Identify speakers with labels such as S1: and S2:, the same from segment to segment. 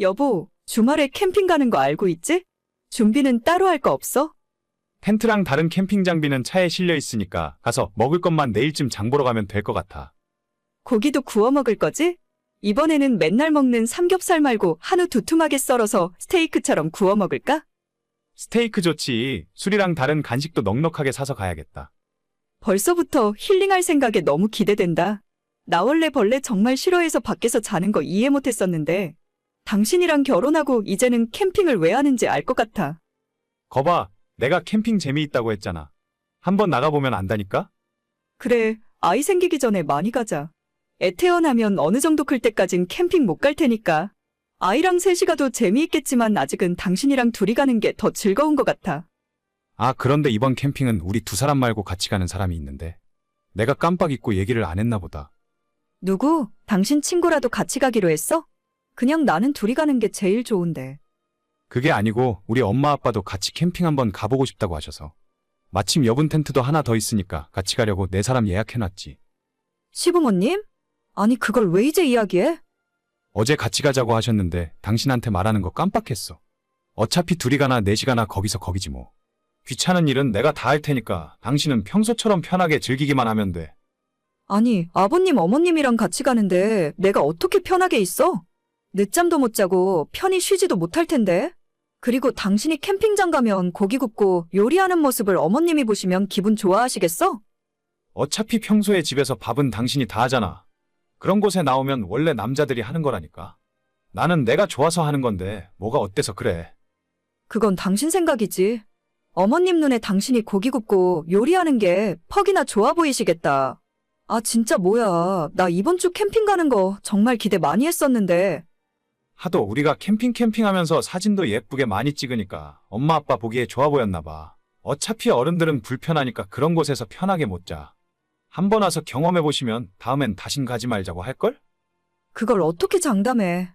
S1: 여보, 주말에 캠핑 가는 거 알고 있지? 준비는 따로 할 거 없어?
S2: 텐트랑 다른 캠핑 장비는 차에 실려 있으니까 가서 먹을 것만 내일쯤 장 보러 가면 될 것 같아.
S1: 고기도 구워 먹을 거지? 이번에는 맨날 먹는 삼겹살 말고 한우 두툼하게 썰어서 스테이크처럼 구워 먹을까?
S2: 스테이크 좋지. 술이랑 다른 간식도 넉넉하게 사서 가야겠다.
S1: 벌써부터 힐링할 생각에 너무 기대된다. 나 원래 벌레 정말 싫어해서 밖에서 자는 거 이해 못 했었는데, 당신이랑 결혼하고 이제는 캠핑을 왜 하는지 알 것 같아.
S2: 거봐, 내가 캠핑 재미있다고 했잖아. 한번 나가보면 안다니까?
S1: 그래, 아이 생기기 전에 많이 가자. 애 태어나면 어느 정도 클 때까진 캠핑 못 갈 테니까. 아이랑 셋이 가도 재미있겠지만 아직은 당신이랑 둘이 가는 게 더 즐거운 것 같아.
S2: 아, 그런데 이번 캠핑은 우리 두 사람 말고 같이 가는 사람이 있는데. 내가 깜빡 잊고 얘기를 안 했나 보다.
S1: 누구? 당신 친구라도 같이 가기로 했어? 그냥 나는 둘이 가는 게 제일 좋은데.
S2: 그게 아니고 우리 엄마 아빠도 같이 캠핑 한번 가보고 싶다고 하셔서. 마침 여분 텐트도 하나 더 있으니까 같이 가려고 네 사람 예약해놨지.
S1: 시부모님? 아니, 그걸 왜 이제 이야기해?
S2: 어제 같이 가자고 하셨는데 당신한테 말하는 거 깜빡했어. 어차피 둘이 가나 넷이 가나 거기서 거기지 뭐. 귀찮은 일은 내가 다 할 테니까 당신은 평소처럼 편하게 즐기기만 하면 돼.
S1: 아니, 아버님, 어머님이랑 같이 가는데 내가 어떻게 편하게 있어? 늦잠도 못 자고 편히 쉬지도 못할 텐데. 그리고 당신이 캠핑장 가면 고기 굽고 요리하는 모습을 어머님이 보시면 기분 좋아하시겠어?
S2: 어차피 평소에 집에서 밥은 당신이 다 하잖아. 그런 곳에 나오면 원래 남자들이 하는 거라니까. 나는 내가 좋아서 하는 건데 뭐가 어때서 그래.
S1: 그건 당신 생각이지. 어머님 눈에 당신이 고기 굽고 요리하는 게 퍽이나 좋아 보이시겠다. 아, 진짜 뭐야. 나 이번 주 캠핑 가는 거 정말 기대 많이 했었는데.
S2: 하도 우리가 캠핑 캠핑 하면서 사진도 예쁘게 많이 찍으니까 엄마 아빠 보기에 좋아 보였나 봐. 어차피 어른들은 불편하니까 그런 곳에서 편하게 못 자. 한번 와서 경험해 보시면 다음엔 다신 가지 말자고 할걸?
S1: 그걸 어떻게 장담해.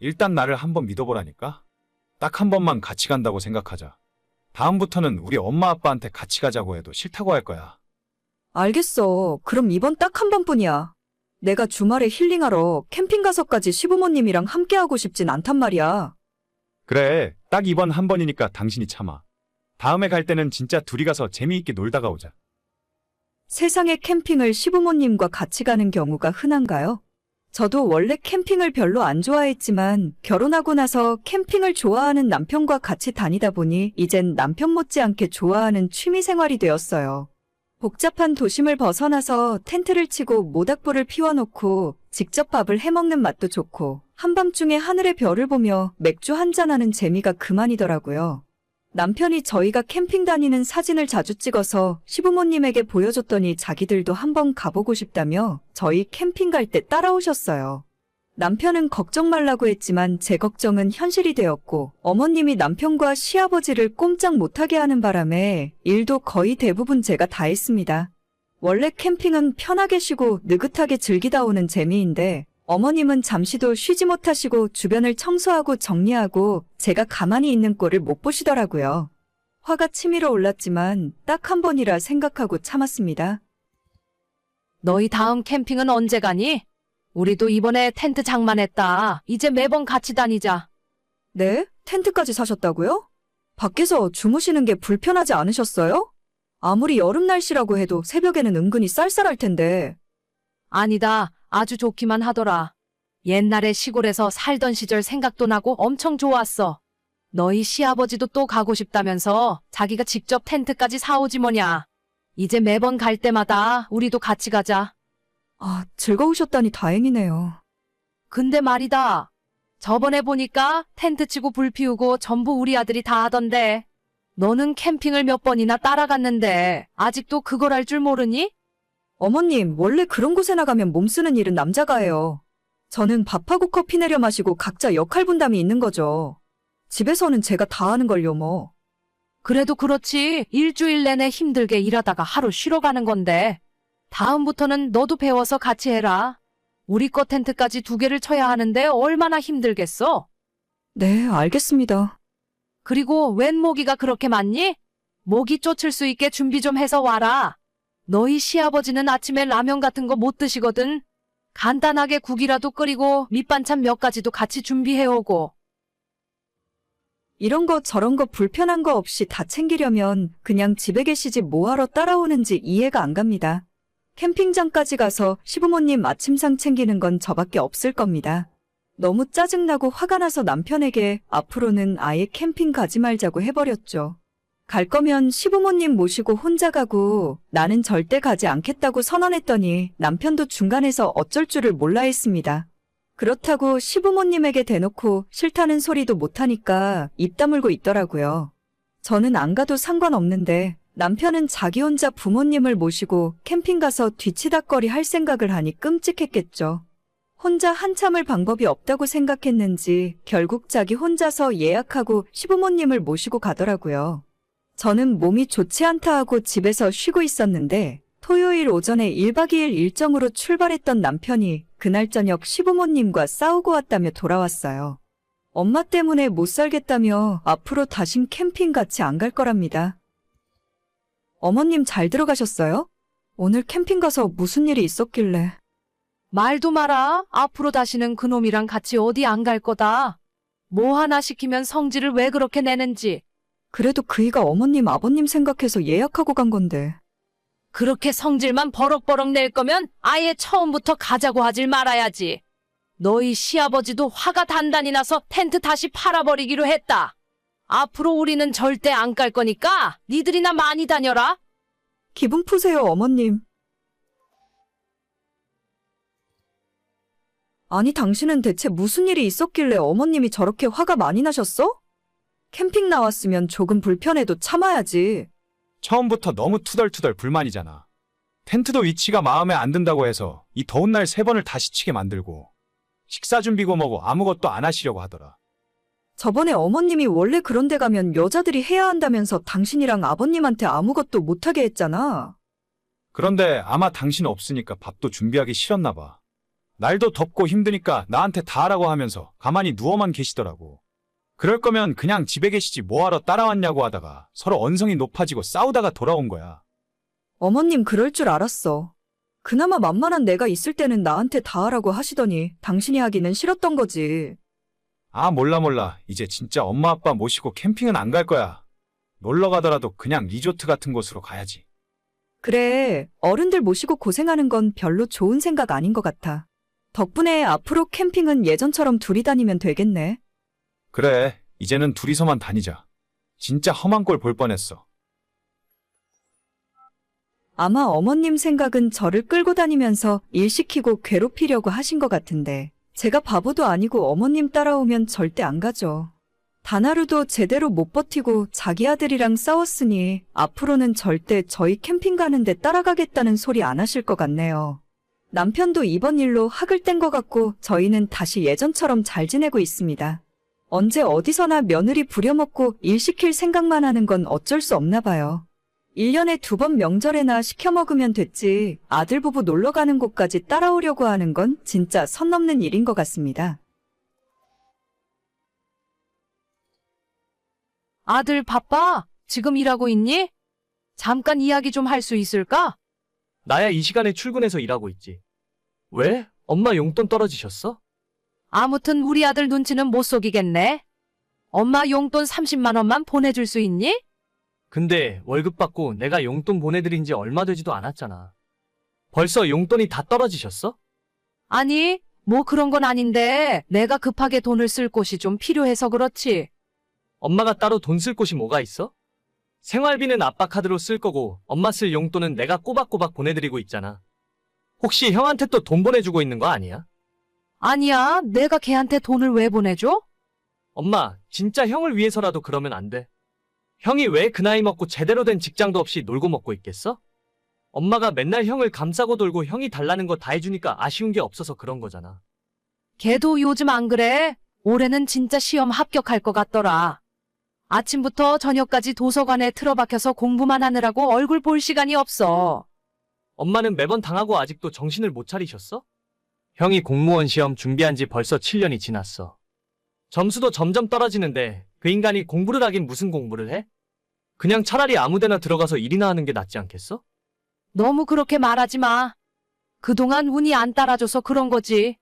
S2: 일단 나를 한번 믿어보라니까. 딱 한 번만 같이 간다고 생각하자. 다음부터는 우리 엄마 아빠한테 같이 가자고 해도 싫다고 할 거야.
S1: 알겠어. 그럼 이번 딱 한 번뿐이야. 내가 주말에 힐링하러 캠핑 가서까지 시부모님이랑 함께하고 싶진 않단 말이야.
S2: 그래, 딱 이번 한 번이니까 당신이 참아. 다음에 갈 때는 진짜 둘이 가서 재미있게 놀다가 오자.
S1: 세상에 캠핑을 시부모님과 같이 가는 경우가 흔한가요? 저도 원래 캠핑을 별로 안 좋아했지만 결혼하고 나서 캠핑을 좋아하는 남편과 같이 다니다 보니 이젠 남편 못지않게 좋아하는 취미 생활이 되었어요. 복잡한 도심을 벗어나서 텐트를 치고 모닥불을 피워놓고 직접 밥을 해먹는 맛도 좋고 한밤중에 하늘의 별을 보며 맥주 한잔하는 재미가 그만이더라고요. 남편이 저희가 캠핑 다니는 사진을 자주 찍어서 시부모님에게 보여줬더니 자기들도 한번 가보고 싶다며 저희 캠핑 갈 때 따라오셨어요. 남편은 걱정 말라고 했지만 제 걱정은 현실이 되었고 어머님이 남편과 시아버지를 꼼짝 못하게 하는 바람에 일도 거의 대부분 제가 다 했습니다. 원래 캠핑은 편하게 쉬고 느긋하게 즐기다 오는 재미인데 어머님은 잠시도 쉬지 못하시고 주변을 청소하고 정리하고 제가 가만히 있는 꼴을 못 보시더라고요. 화가 치밀어 올랐지만 딱 한 번이라 생각하고 참았습니다.
S3: 너희 다음 캠핑은 언제 가니? 우리도 이번에 텐트 장만했다. 이제 매번 같이 다니자.
S1: 네? 텐트까지 사셨다고요? 밖에서 주무시는 게 불편하지 않으셨어요? 아무리 여름 날씨라고 해도 새벽에는 은근히 쌀쌀할 텐데.
S3: 아니다. 아주 좋기만 하더라. 옛날에 시골에서 살던 시절 생각도 나고 엄청 좋았어. 너희 시아버지도 또 가고 싶다면서 자기가 직접 텐트까지 사오지 뭐냐. 이제 매번 갈 때마다 우리도 같이 가자.
S1: 아, 즐거우셨다니 다행이네요.
S3: 근데 말이다. 저번에 보니까 텐트 치고 불 피우고 전부 우리 아들이 다 하던데. 너는 캠핑을 몇 번이나 따라갔는데 아직도 그걸 할 줄 모르니?
S1: 어머님, 원래 그런 곳에 나가면 몸 쓰는 일은 남자가 해요. 저는 밥하고 커피 내려 마시고 각자 역할 분담이 있는 거죠. 집에서는 제가 다 하는 걸요, 뭐.
S3: 그래도 그렇지. 일주일 내내 힘들게 일하다가 하루 쉬러 가는 건데. 다음부터는 너도 배워서 같이 해라. 우리 거 텐트까지 두 개를 쳐야 하는데 얼마나 힘들겠어?
S1: 네, 알겠습니다.
S3: 그리고 웬 모기가 그렇게 많니? 모기 쫓을 수 있게 준비 좀 해서 와라. 너희 시아버지는 아침에 라면 같은 거 못 드시거든. 간단하게 국이라도 끓이고 밑반찬 몇 가지도 같이 준비해오고.
S1: 이런 거 저런 거 불편한 거 없이 다 챙기려면 그냥 집에 계시지 뭐하러 따라오는지 이해가 안 갑니다. 캠핑장까지 가서 시부모님 아침상 챙기는 건 저밖에 없을 겁니다. 너무 짜증나고 화가 나서 남편에게 앞으로는 아예 캠핑 가지 말자고 해버렸죠. 갈 거면 시부모님 모시고 혼자 가고 나는 절대 가지 않겠다고 선언했더니 남편도 중간에서 어쩔 줄을 몰라 했습니다. 그렇다고 시부모님에게 대놓고 싫다는 소리도 못하니까 입 다물고 있더라고요. 저는 안 가도 상관없는데 남편은 자기 혼자 부모님을 모시고 캠핑 가서 뒤치다거리 할 생각을 하니 끔찍했겠죠. 혼자 한참을 방법이 없다고 생각했는지 결국 자기 혼자서 예약하고 시부모님을 모시고 가더라고요. 저는 몸이 좋지 않다 하고 집에서 쉬고 있었는데 토요일 오전에 1박 2일 일정으로 출발했던 남편이 그날 저녁 시부모님과 싸우고 왔다며 돌아왔어요. 엄마 때문에 못 살겠다며 앞으로 다신 캠핑 같이 안 갈 거랍니다. 어머님 잘 들어가셨어요? 오늘 캠핑 가서 무슨 일이 있었길래.
S3: 말도 마라. 앞으로 다시는 그놈이랑 같이 어디 안 갈 거다. 뭐 하나 시키면 성질을 왜 그렇게 내는지.
S1: 그래도 그이가 어머님 아버님 생각해서 예약하고 간 건데.
S3: 그렇게 성질만 버럭버럭 낼 거면 아예 처음부터 가자고 하질 말아야지. 너희 시아버지도 화가 단단히 나서 텐트 다시 팔아버리기로 했다. 앞으로 우리는 절대 안갈 거니까 니들이나 많이 다녀라.
S1: 기분 푸세요, 어머님. 아니, 당신은 대체 무슨 일이 있었길래 어머님이 저렇게 화가 많이 나셨어? 캠핑 나왔으면 조금 불편해도 참아야지.
S2: 처음부터 너무 투덜투덜 불만이잖아. 텐트도 위치가 마음에 안 든다고 해서 이 더운 날 세 번을 다시 치게 만들고 식사 준비고 뭐고 아무것도 안 하시려고 하더라.
S1: 저번에 어머님이 원래 그런 데 가면 여자들이 해야 한다면서 당신이랑 아버님한테 아무것도 못하게 했잖아.
S2: 그런데 아마 당신 없으니까 밥도 준비하기 싫었나 봐. 날도 덥고 힘드니까 나한테 다 하라고 하면서 가만히 누워만 계시더라고. 그럴 거면 그냥 집에 계시지 뭐하러 따라왔냐고 하다가 서로 언성이 높아지고 싸우다가 돌아온 거야.
S1: 어머님 그럴 줄 알았어. 그나마 만만한 내가 있을 때는 나한테 다 하라고 하시더니 당신이 하기는 싫었던 거지.
S2: 아, 몰라, 몰라. 이제 진짜 엄마 아빠 모시고 캠핑은 안 갈 거야. 놀러 가더라도 그냥 리조트 같은 곳으로 가야지.
S1: 그래, 어른들 모시고 고생하는 건 별로 좋은 생각 아닌 것 같아. 덕분에 앞으로 캠핑은 예전처럼 둘이 다니면 되겠네.
S2: 그래, 이제는 둘이서만 다니자. 진짜 험한 꼴 볼 뻔했어.
S1: 아마 어머님 생각은 저를 끌고 다니면서 일 시키고 괴롭히려고 하신 것 같은데, 제가 바보도 아니고 어머님 따라오면 절대 안 가죠. 단 하루도 제대로 못 버티고 자기 아들이랑 싸웠으니 앞으로는 절대 저희 캠핑 가는데 따라가겠다는 소리 안 하실 것 같네요. 남편도 이번 일로 학을 뗀 것 같고 저희는 다시 예전처럼 잘 지내고 있습니다. 언제 어디서나 며느리 부려먹고 일 시킬 생각만 하는 건 어쩔 수 없나 봐요. 1년에 두 번 명절에나 시켜 먹으면 됐지 아들 부부 놀러 가는 곳까지 따라오려고 하는 건 진짜 선 넘는 일인 것 같습니다.
S3: 아들 바빠? 지금 일하고 있니? 잠깐 이야기 좀 할 수 있을까?
S4: 나야 이 시간에 출근해서 일하고 있지. 왜? 엄마 용돈 떨어지셨어?
S3: 아무튼 우리 아들 눈치는 못 속이겠네. 엄마 용돈 30만 원만 보내줄 수 있니?
S4: 근데 월급 받고 내가 용돈 보내드린 지 얼마 되지도 않았잖아. 벌써 용돈이 다 떨어지셨어?
S3: 아니, 뭐 그런 건 아닌데 내가 급하게 돈을 쓸 곳이 좀 필요해서 그렇지.
S4: 엄마가 따로 돈 쓸 곳이 뭐가 있어? 생활비는 아빠 카드로 쓸 거고 엄마 쓸 용돈은 내가 꼬박꼬박 보내드리고 있잖아. 혹시 형한테 또 돈 보내주고 있는 거 아니야?
S3: 아니야, 내가 걔한테 돈을 왜 보내줘?
S4: 엄마, 진짜 형을 위해서라도 그러면 안 돼. 형이 왜 그 나이 먹고 제대로 된 직장도 없이 놀고 먹고 있겠어? 엄마가 맨날 형을 감싸고 돌고 형이 달라는 거 다 해주니까 아쉬운 게 없어서 그런 거잖아.
S3: 걔도 요즘 안 그래. 올해는 진짜 시험 합격할 것 같더라. 아침부터 저녁까지 도서관에 틀어박혀서 공부만 하느라고 얼굴 볼 시간이 없어.
S4: 엄마는 매번 당하고 아직도 정신을 못 차리셨어? 형이 공무원 시험 준비한 지 벌써 7년이 지났어. 점수도 점점 떨어지는데 그 인간이 공부를 하긴 무슨 공부를 해? 그냥 차라리 아무데나 들어가서 일이나 하는 게 낫지 않겠어?
S3: 너무 그렇게 말하지 마. 그동안 운이 안 따라줘서 그런 거지.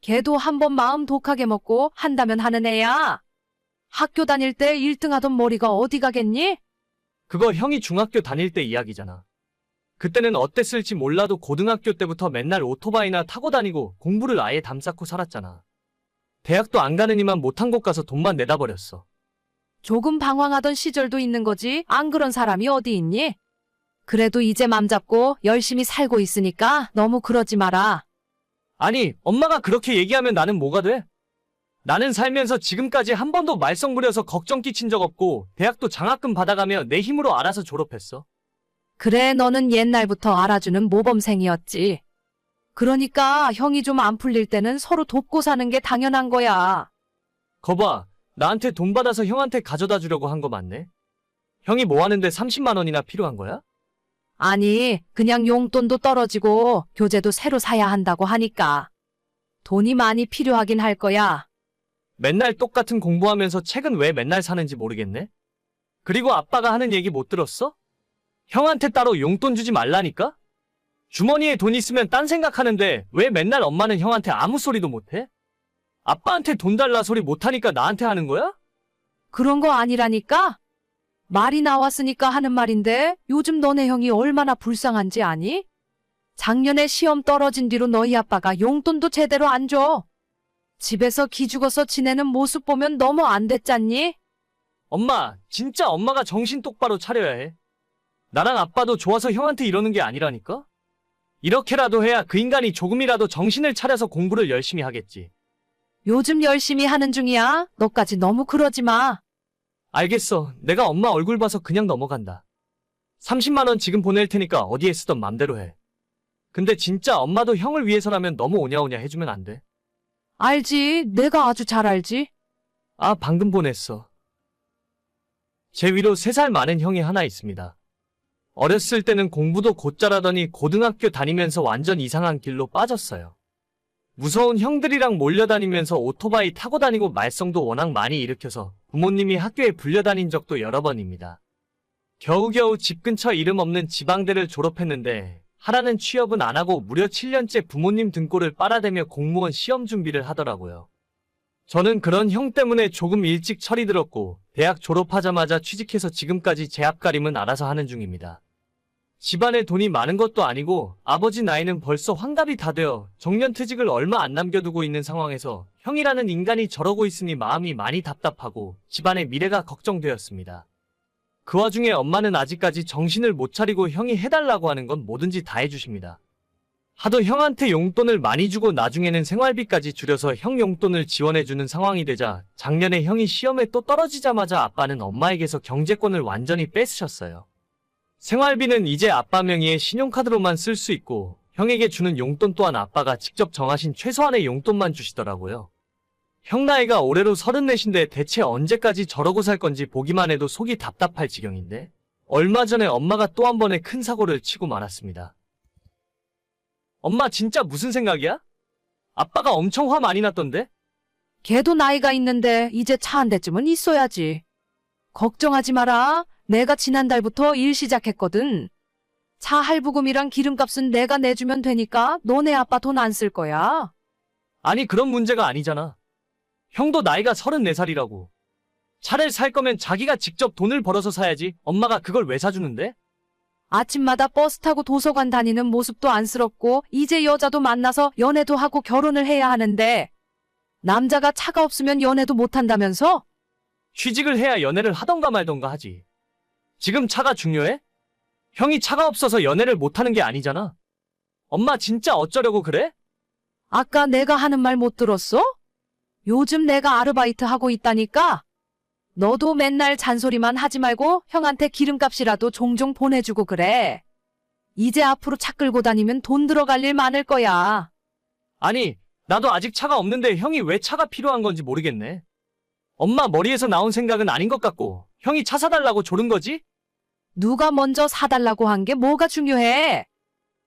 S3: 걔도 한 번 마음 독하게 먹고 한다면 하는 애야. 학교 다닐 때 1등 하던 머리가 어디 가겠니?
S4: 그거 형이 중학교 다닐 때 이야기잖아. 그때는 어땠을지 몰라도 고등학교 때부터 맨날 오토바이나 타고 다니고 공부를 아예 담쌓고 살았잖아. 대학도 안 가느니만 못한 곳 가서 돈만 내다 버렸어.
S3: 조금 방황하던 시절도 있는 거지. 안 그런 사람이 어디 있니? 그래도 이제 맘 잡고 열심히 살고 있으니까 너무 그러지 마라.
S4: 아니, 엄마가 그렇게 얘기하면 나는 뭐가 돼? 나는 살면서 지금까지 한 번도 말썽 부려서 걱정 끼친 적 없고, 대학도 장학금 받아가며 내 힘으로 알아서 졸업했어.
S3: 그래, 너는 옛날부터 알아주는 모범생이었지. 그러니까 형이 좀 안 풀릴 때는 서로 돕고 사는 게 당연한 거야.
S4: 거봐, 나한테 돈 받아서 형한테 가져다 주려고 한 거 맞네? 형이 뭐 하는데 30만 원이나 필요한 거야?
S3: 아니, 그냥 용돈도 떨어지고 교재도 새로 사야 한다고 하니까. 돈이 많이 필요하긴 할 거야.
S4: 맨날 똑같은 공부하면서 책은 왜 맨날 사는지 모르겠네? 그리고 아빠가 하는 얘기 못 들었어? 형한테 따로 용돈 주지 말라니까? 주머니에 돈 있으면 딴 생각하는데 왜 맨날 엄마는 형한테 아무 소리도 못해? 아빠한테 돈 달라 소리 못하니까 나한테 하는 거야?
S3: 그런 거 아니라니까? 말이 나왔으니까 하는 말인데 요즘 너네 형이 얼마나 불쌍한지 아니? 작년에 시험 떨어진 뒤로 너희 아빠가 용돈도 제대로 안 줘. 집에서 기죽어서 지내는 모습 보면 너무 안 됐잖니?
S4: 엄마, 진짜 엄마가 정신 똑바로 차려야 해. 나랑 아빠도 좋아서 형한테 이러는 게 아니라니까? 이렇게라도 해야 그 인간이 조금이라도 정신을 차려서 공부를 열심히 하겠지.
S3: 요즘 열심히 하는 중이야. 너까지 너무 그러지 마.
S4: 알겠어. 내가 엄마 얼굴 봐서 그냥 넘어간다. 30만원 지금 보낼 테니까 어디에 쓰던 맘대로 해. 근데 진짜 엄마도 형을 위해서라면 너무 오냐오냐 해주면 안 돼.
S3: 알지. 내가 아주 잘 알지.
S4: 아, 방금 보냈어. 제 위로 3살 많은 형이 하나 있습니다. 어렸을 때는 공부도 곧잘하더니 고등학교 다니면서 완전 이상한 길로 빠졌어요. 무서운 형들이랑 몰려다니면서 오토바이 타고 다니고 말썽도 워낙 많이 일으켜서 부모님이 학교에 불려다닌 적도 여러 번입니다. 겨우겨우 집 근처 이름 없는 지방대를 졸업했는데 하라는 취업은 안 하고 무려 7년째 부모님 등골을 빨아대며 공무원 시험 준비를 하더라고요. 저는 그런 형 때문에 조금 일찍 철이 들었고 대학 졸업하자마자 취직해서 지금까지 제 앞가림은 알아서 하는 중입니다. 집안에 돈이 많은 것도 아니고 아버지 나이는 벌써 환갑이 다 되어 정년퇴직을 얼마 안 남겨두고 있는 상황에서 형이라는 인간이 저러고 있으니 마음이 많이 답답하고 집안의 미래가 걱정되었습니다. 그 와중에 엄마는 아직까지 정신을 못 차리고 형이 해달라고 하는 건 뭐든지 다 해주십니다. 하도 형한테 용돈을 많이 주고 나중에는 생활비까지 줄여서 형 용돈을 지원해주는 상황이 되자 작년에 형이 시험에 또 떨어지자마자 아빠는 엄마에게서 경제권을 완전히 뺏으셨어요. 생활비는 이제 아빠 명의의 신용카드로만 쓸 수 있고 형에게 주는 용돈 또한 아빠가 직접 정하신 최소한의 용돈만 주시더라고요. 형 나이가 올해로 서른넷인데 대체 언제까지 저러고 살 건지 보기만 해도 속이 답답할 지경인데 얼마 전에 엄마가 또 한 번의 큰 사고를 치고 말았습니다. 엄마 진짜 무슨 생각이야? 아빠가 엄청 화 많이 났던데?
S3: 걔도 나이가 있는데 이제 차 한 대쯤은 있어야지. 걱정하지 마라. 내가 지난달부터 일 시작했거든. 차 할부금이랑 기름값은 내가 내주면 되니까 너네 아빠 돈 안 쓸 거야.
S4: 아니 그런 문제가 아니잖아. 형도 나이가 34살이라고. 차를 살 거면 자기가 직접 돈을 벌어서 사야지. 엄마가 그걸 왜 사주는데?
S3: 아침마다 버스 타고 도서관 다니는 모습도 안쓰럽고 이제 여자도 만나서 연애도 하고 결혼을 해야 하는데 남자가 차가 없으면 연애도 못 한다면서?
S4: 취직을 해야 연애를 하던가 말던가 하지. 지금 차가 중요해? 형이 차가 없어서 연애를 못 하는 게 아니잖아. 엄마 진짜 어쩌려고 그래?
S3: 아까 내가 하는 말 못 들었어? 요즘 내가 아르바이트 하고 있다니까? 너도 맨날 잔소리만 하지 말고 형한테 기름값이라도 종종 보내주고 그래. 이제 앞으로 차 끌고 다니면 돈 들어갈 일 많을 거야.
S4: 아니, 나도 아직 차가 없는데 형이 왜 차가 필요한 건지 모르겠네. 엄마 머리에서 나온 생각은 아닌 것 같고, 형이 차 사달라고 조른 거지?
S3: 누가 먼저 사달라고 한 게 뭐가 중요해?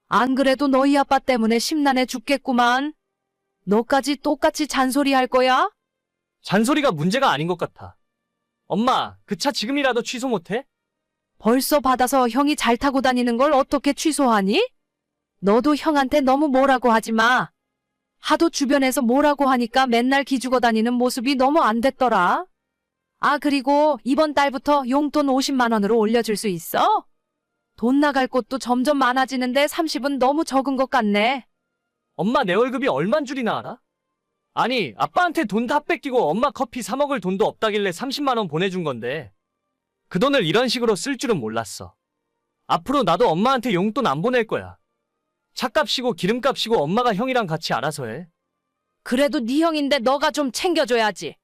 S3: 안 그래도 너희 아빠 때문에 심란해 죽겠구만. 너까지 똑같이 잔소리 할 거야?
S4: 잔소리가 문제가 아닌 것 같아. 엄마, 그 차 지금이라도 취소 못해?
S3: 벌써 받아서 형이 잘 타고 다니는 걸 어떻게 취소하니? 너도 형한테 너무 뭐라고 하지 마. 하도 주변에서 뭐라고 하니까 맨날 기죽어 다니는 모습이 너무 안 됐더라. 아, 그리고 이번 달부터 용돈 50만 원으로 올려줄 수 있어? 돈 나갈 곳도 점점 많아지는데 30은 너무 적은 것 같네.
S4: 엄마 내 월급이 얼만 줄이나 알아? 아니, 아빠한테 돈 다 뺏기고 엄마 커피 사 먹을 돈도 없다길래 30만 원 보내준 건데. 그 돈을 이런 식으로 쓸 줄은 몰랐어. 앞으로 나도 엄마한테 용돈 안 보낼 거야. 차값이고 기름값이고 엄마가 형이랑 같이 알아서 해.
S3: 그래도 네 형인데 너가 좀 챙겨줘야지.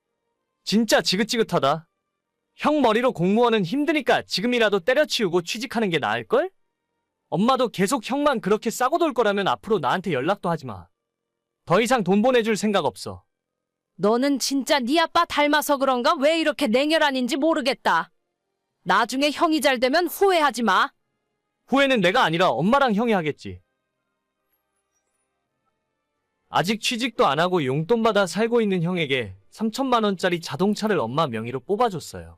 S4: 진짜 지긋지긋하다. 형 머리로 공무원은 힘드니까 지금이라도 때려치우고 취직하는 게 나을걸? 엄마도 계속 형만 그렇게 싸고 돌 거라면 앞으로 나한테 연락도 하지 마. 더 이상 돈 보내줄 생각 없어.
S3: 너는 진짜 네 아빠 닮아서 그런가 왜 이렇게 냉혈한인지 모르겠다. 나중에 형이 잘 되면 후회하지 마.
S4: 후회는 내가 아니라 엄마랑 형이 하겠지. 아직 취직도 안 하고 용돈 받아 살고 있는 형에게 3천만 원짜리 자동차를 엄마 명의로 뽑아줬어요.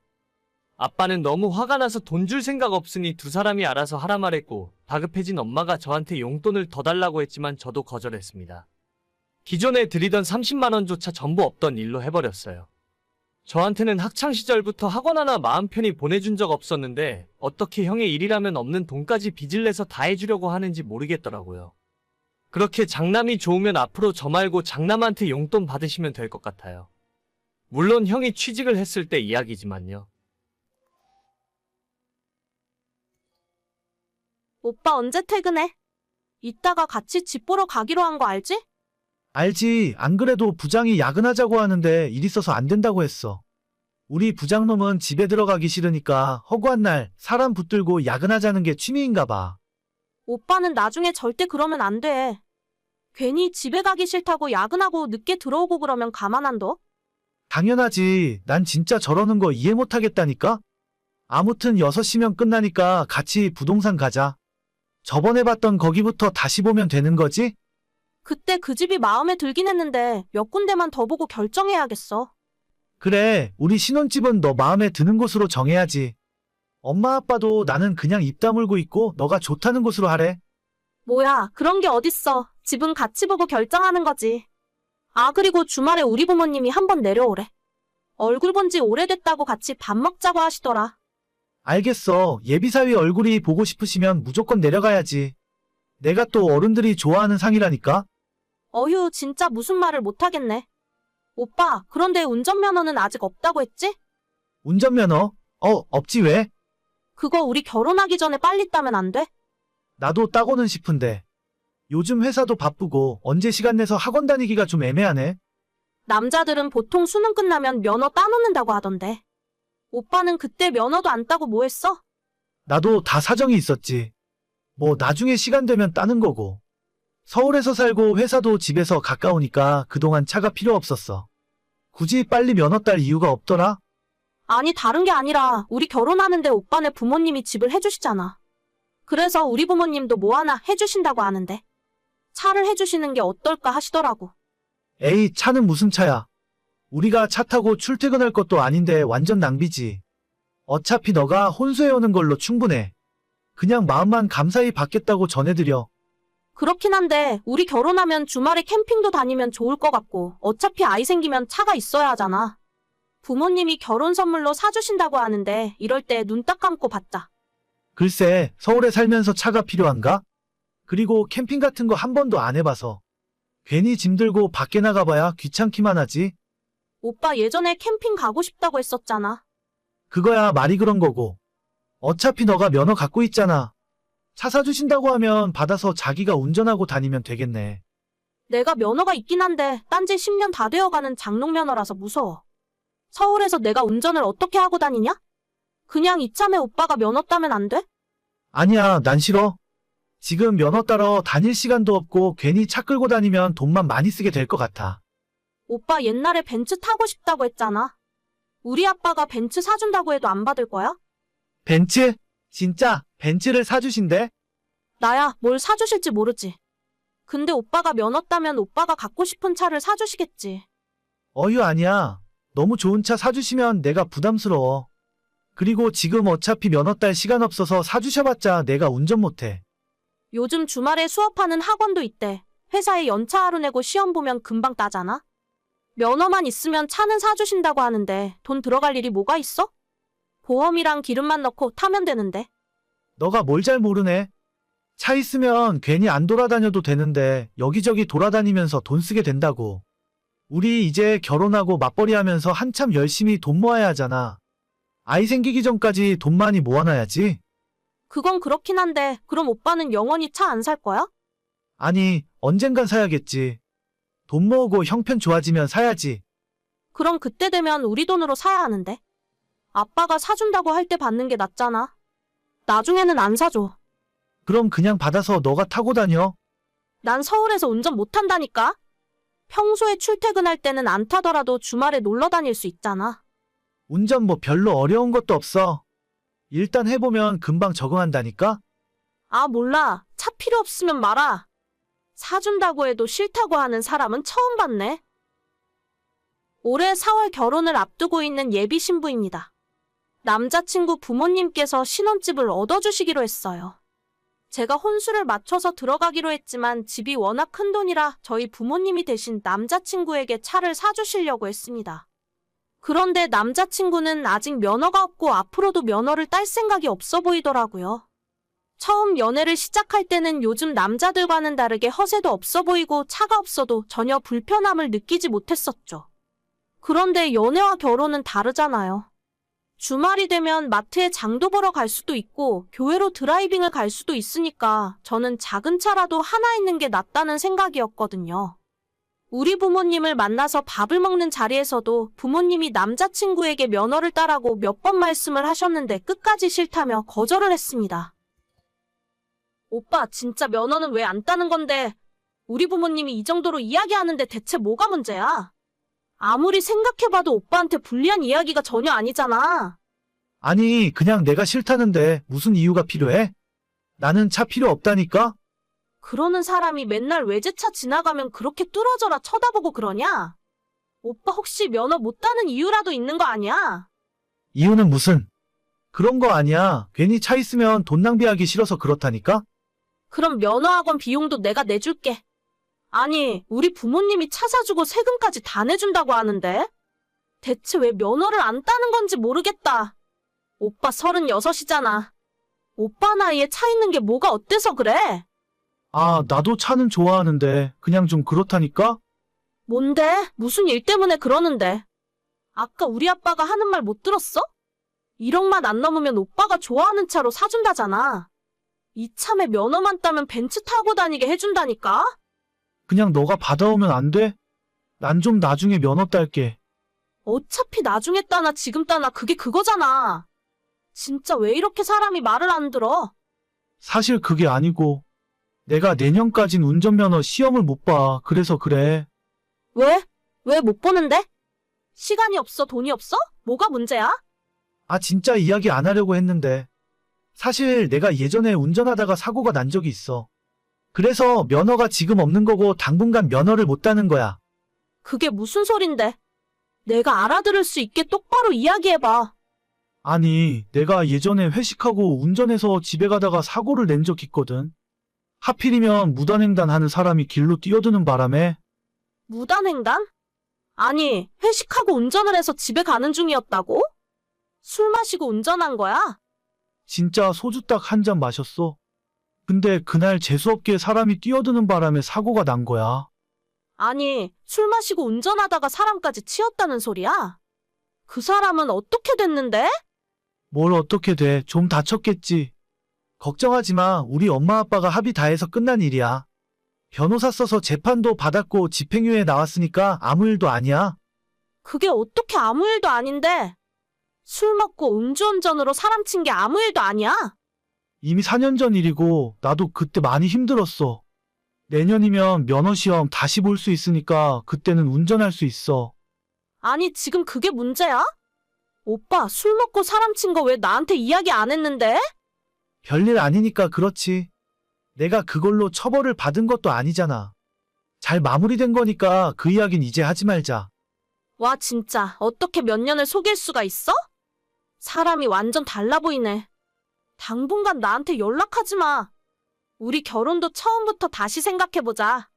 S4: 아빠는 너무 화가 나서 돈 줄 생각 없으니 두 사람이 알아서 하라 말했고 다급해진 엄마가 저한테 용돈을 더 달라고 했지만 저도 거절했습니다. 기존에 드리던 30만 원조차 전부 없던 일로 해버렸어요. 저한테는 학창 시절부터 학원 하나 마음 편히 보내준 적 없었는데 어떻게 형의 일이라면 없는 돈까지 빚을 내서 다 해주려고 하는지 모르겠더라고요. 그렇게 장남이 좋으면 앞으로 저 말고 장남한테 용돈 받으시면 될 것 같아요. 물론 형이 취직을 했을 때 이야기지만요.
S5: 오빠 언제 퇴근해? 이따가 같이 집 보러 가기로 한 거 알지?
S6: 알지. 안 그래도 부장이 야근하자고 하는데 일 있어서 안 된다고 했어. 우리 부장놈은 집에 들어가기 싫으니까 허구한 날 사람 붙들고 야근하자는 게 취미인가 봐.
S5: 오빠는 나중에 절대 그러면 안 돼. 괜히 집에 가기 싫다고 야근하고 늦게 들어오고 그러면 가만 안 둬?
S6: 당연하지. 난 진짜 저러는 거 이해 못 하겠다니까? 아무튼 6시면 끝나니까 같이 부동산 가자. 저번에 봤던 거기부터 다시 보면 되는 거지?
S5: 그때 그 집이 마음에 들긴 했는데 몇 군데만 더 보고 결정해야겠어.
S6: 그래, 우리 신혼집은 너 마음에 드는 곳으로 정해야지. 엄마 아빠도 나는 그냥 입 다물고 있고 너가 좋다는 곳으로 하래.
S5: 뭐야, 그런 게 어딨어. 집은 같이 보고 결정하는 거지. 아, 그리고 주말에 우리 부모님이 한번 내려오래. 얼굴 본 지 오래됐다고 같이 밥 먹자고 하시더라.
S6: 알겠어. 예비사위 얼굴이 보고 싶으시면 무조건 내려가야지. 내가 또 어른들이 좋아하는 상이라니까?
S5: 어휴, 진짜 무슨 말을 못하겠네. 오빠, 그런데 운전면허는 아직 없다고 했지?
S6: 운전면허? 어, 없지 왜?
S5: 그거 우리 결혼하기 전에 빨리 따면 안 돼?
S6: 나도 따고는 싶은데. 요즘 회사도 바쁘고 언제 시간 내서 학원 다니기가 좀 애매하네.
S5: 남자들은 보통 수능 끝나면 면허 따놓는다고 하던데. 오빠는 그때 면허도 안 따고 뭐 했어?
S6: 나도 다 사정이 있었지. 뭐 나중에 시간 되면 따는 거고. 서울에서 살고 회사도 집에서 가까우니까 그동안 차가 필요 없었어. 굳이 빨리 면허 딸 이유가 없더라?
S5: 아니, 다른 게 아니라 우리 결혼하는데 오빠네 부모님이 집을 해주시잖아. 그래서 우리 부모님도 뭐 하나 해주신다고 하는데. 차를 해주시는 게 어떨까 하시더라고.
S6: 에이, 차는 무슨 차야? 우리가 차 타고 출퇴근할 것도 아닌데 완전 낭비지. 어차피 너가 혼수해오는 걸로 충분해. 그냥 마음만 감사히 받겠다고 전해드려.
S5: 그렇긴 한데, 우리 결혼하면 주말에 캠핑도 다니면 좋을 것 같고, 어차피 아이 생기면 차가 있어야 하잖아. 부모님이 결혼 선물로 사주신다고 하는데, 이럴 때 눈 딱 감고 받자.
S6: 글쎄, 서울에 살면서 차가 필요한가? 그리고 캠핑 같은 거 한 번도 안 해봐서. 괜히 짐 들고 밖에 나가봐야 귀찮기만 하지.
S5: 오빠 예전에 캠핑 가고 싶다고 했었잖아.
S6: 그거야 말이 그런 거고. 어차피 너가 면허 갖고 있잖아. 차 사주신다고 하면 받아서 자기가 운전하고 다니면 되겠네.
S5: 내가 면허가 있긴 한데 딴지 10년 다 되어가는 장롱 면허라서 무서워. 서울에서 내가 운전을 어떻게 하고 다니냐? 그냥 이참에 오빠가 면허 따면 안 돼?
S6: 아니야, 난 싫어. 지금 면허 따러 다닐 시간도 없고 괜히 차 끌고 다니면 돈만 많이 쓰게 될 것 같아.
S5: 오빠 옛날에 벤츠 타고 싶다고 했잖아. 우리 아빠가 벤츠 사준다고 해도 안 받을 거야?
S6: 벤츠? 진짜 벤츠를 사주신대?
S5: 나야 뭘 사주실지 모르지. 근데 오빠가 면허 따면 오빠가 갖고 싶은 차를 사주시겠지.
S6: 어휴, 아니야. 너무 좋은 차 사주시면 내가 부담스러워. 그리고 지금 어차피 면허 딸 시간 없어서 사주셔봤자 내가 운전 못해.
S5: 요즘 주말에 수업하는 학원도 있대. 회사에 연차 하루 내고 시험 보면 금방 따잖아. 면허만 있으면 차는 사주신다고 하는데 돈 들어갈 일이 뭐가 있어? 보험이랑 기름만 넣고 타면 되는데.
S6: 너가 뭘 잘 모르네. 차 있으면 괜히 안 돌아다녀도 되는데 여기저기 돌아다니면서 돈 쓰게 된다고. 우리 이제 결혼하고 맞벌이 하면서 한참 열심히 돈 모아야 하잖아. 아이 생기기 전까지 돈 많이 모아놔야지.
S5: 그건 그렇긴 한데 그럼 오빠는 영원히 차 안 살 거야?
S6: 아니, 언젠간 사야겠지. 돈 모으고 형편 좋아지면 사야지.
S5: 그럼 그때 되면 우리 돈으로 사야 하는데. 아빠가 사준다고 할 때 받는 게 낫잖아. 나중에는 안 사줘.
S6: 그럼 그냥 받아서 너가 타고 다녀.
S5: 난 서울에서 운전 못 한다니까. 평소에 출퇴근할 때는 안 타더라도 주말에 놀러 다닐 수 있잖아.
S6: 운전 뭐 별로 어려운 것도 없어. 일단 해보면 금방 적응한다니까?
S5: 아, 몰라. 차 필요 없으면 말아. 사준다고 해도 싫다고 하는 사람은 처음 봤네. 올해 4월 결혼을 앞두고 있는 예비 신부입니다. 남자친구 부모님께서 신혼집을 얻어주시기로 했어요. 제가 혼수를 맞춰서 들어가기로 했지만 집이 워낙 큰 돈이라 저희 부모님이 대신 남자친구에게 차를 사주시려고 했습니다. 그런데 남자친구는 아직 면허가 없고 앞으로도 면허를 딸 생각이 없어 보이더라고요. 처음 연애를 시작할 때는 요즘 남자들과는 다르게 허세도 없어 보이고 차가 없어도 전혀 불편함을 느끼지 못했었죠. 그런데 연애와 결혼은 다르잖아요. 주말이 되면 마트에 장도 보러 갈 수도 있고 교회로 드라이빙을 갈 수도 있으니까 저는 작은 차라도 하나 있는 게 낫다는 생각이었거든요. 우리 부모님을 만나서 밥을 먹는 자리에서도 부모님이 남자친구에게 면허를 따라고 몇 번 말씀을 하셨는데 끝까지 싫다며 거절을 했습니다. 오빠, 진짜 면허는 왜 안 따는 건데? 우리 부모님이 이 정도로 이야기하는데 대체 뭐가 문제야? 아무리 생각해봐도 오빠한테 불리한 이야기가 전혀 아니잖아.
S6: 아니, 그냥 내가 싫다는데 무슨 이유가 필요해? 나는 차 필요 없다니까?
S5: 그러는 사람이 맨날 외제차 지나가면 그렇게 뚫어져라 쳐다보고 그러냐? 오빠 혹시 면허 못 따는 이유라도 있는 거 아니야?
S6: 이유는 무슨? 그런 거 아니야. 괜히 차 있으면 돈 낭비하기 싫어서 그렇다니까?
S5: 그럼 면허학원 비용도 내가 내줄게. 아니, 우리 부모님이 차 사주고 세금까지 다 내준다고 하는데? 대체 왜 면허를 안 따는 건지 모르겠다. 오빠 서른여섯이잖아. 오빠 나이에 차 있는 게 뭐가 어때서 그래?
S6: 아, 나도 차는 좋아하는데 그냥 좀 그렇다니까?
S5: 뭔데? 무슨 일 때문에 그러는데? 아까 우리 아빠가 하는 말 못 들었어? 1억만 안 넘으면 오빠가 좋아하는 차로 사준다잖아. 이참에 면허만 따면 벤츠 타고 다니게 해준다니까?
S6: 그냥 너가 받아오면 안 돼? 난 좀 나중에 면허 딸게.
S5: 어차피 나중에 따나 지금 따나 그게 그거잖아. 진짜 왜 이렇게 사람이 말을 안 들어?
S6: 사실 그게 아니고 내가 내년까진 운전면허 시험을 못 봐. 그래서 그래.
S5: 왜? 왜 못 보는데? 시간이 없어, 돈이 없어? 뭐가 문제야?
S6: 아, 진짜 이야기 안 하려고 했는데. 사실 내가 예전에 운전하다가 사고가 난 적이 있어. 그래서 면허가 지금 없는 거고 당분간 면허를 못 따는 거야.
S5: 그게 무슨 소린데? 내가 알아들을 수 있게 똑바로 이야기해봐.
S6: 아니, 내가 예전에 회식하고 운전해서 집에 가다가 사고를 낸 적 있거든. 하필이면 무단횡단 하는 사람이 길로 뛰어드는 바람에
S5: 무단횡단? 아니, 회식하고 운전을 해서 집에 가는 중이었다고? 술 마시고 운전한 거야?
S6: 진짜 소주 딱 한 잔 마셨어. 근데 그날 재수없게 사람이 뛰어드는 바람에 사고가 난 거야.
S5: 아니, 술 마시고 운전하다가 사람까지 치였다는 소리야? 그 사람은 어떻게 됐는데?
S6: 뭘 어떻게 돼. 좀 다쳤겠지. 걱정하지 마. 우리 엄마 아빠가 합의 다 해서 끝난 일이야. 변호사 써서 재판도 받았고 집행유예 나왔으니까 아무 일도 아니야.
S5: 그게 어떻게 아무 일도 아닌데? 술 먹고 음주운전으로 사람 친 게 아무 일도 아니야?
S6: 이미 4년 전 일이고 나도 그때 많이 힘들었어. 내년이면 면허시험 다시 볼 수 있으니까 그때는 운전할 수 있어.
S5: 아니, 지금 그게 문제야? 오빠, 술 먹고 사람 친 거 왜 나한테 이야기 안 했는데?
S6: 별일 아니니까 그렇지. 내가 그걸로 처벌을 받은 것도 아니잖아. 잘 마무리된 거니까 그 이야긴 이제 하지 말자.
S5: 와, 진짜, 어떻게 몇 년을 속일 수가 있어? 사람이 완전 달라 보이네. 당분간 나한테 연락하지 마. 우리 결혼도 처음부터 다시 생각해보자.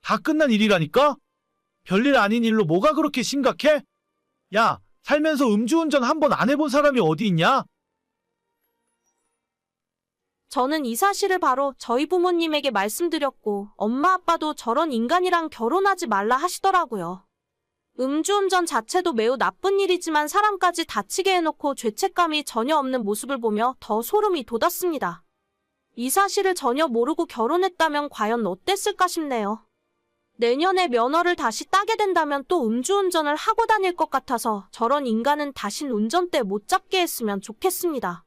S6: 다 끝난 일이라니까? 별일 아닌 일로 뭐가 그렇게 심각해? 야, 살면서 음주운전 한 번 안 해본 사람이 어디 있냐?
S5: 저는 이 사실을 바로 저희 부모님에게 말씀드렸고, 엄마 아빠도 저런 인간이랑 결혼하지 말라 하시더라고요. 음주운전 자체도 매우 나쁜 일이지만 사람까지 다치게 해놓고 죄책감이 전혀 없는 모습을 보며 더 소름이 돋았습니다. 이 사실을 전혀 모르고 결혼했다면 과연 어땠을까 싶네요. 내년에 면허를 다시 따게 된다면 또 음주운전을 하고 다닐 것 같아서 저런 인간은 다신 운전대 못 잡게 했으면 좋겠습니다.